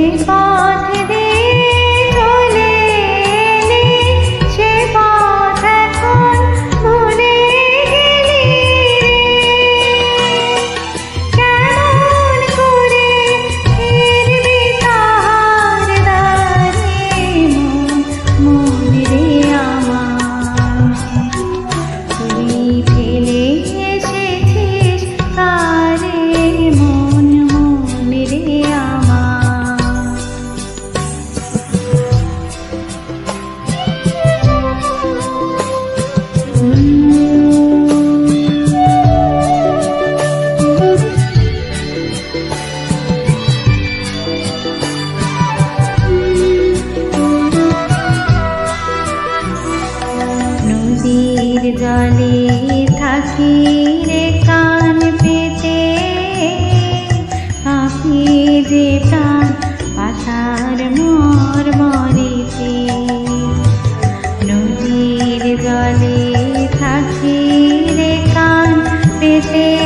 যে পথ জলে থাকি রে কান পেতে। আপনি যে প্রাণ পাতার মর মরিতে নদীর জলে থাকি রে কান পেতে।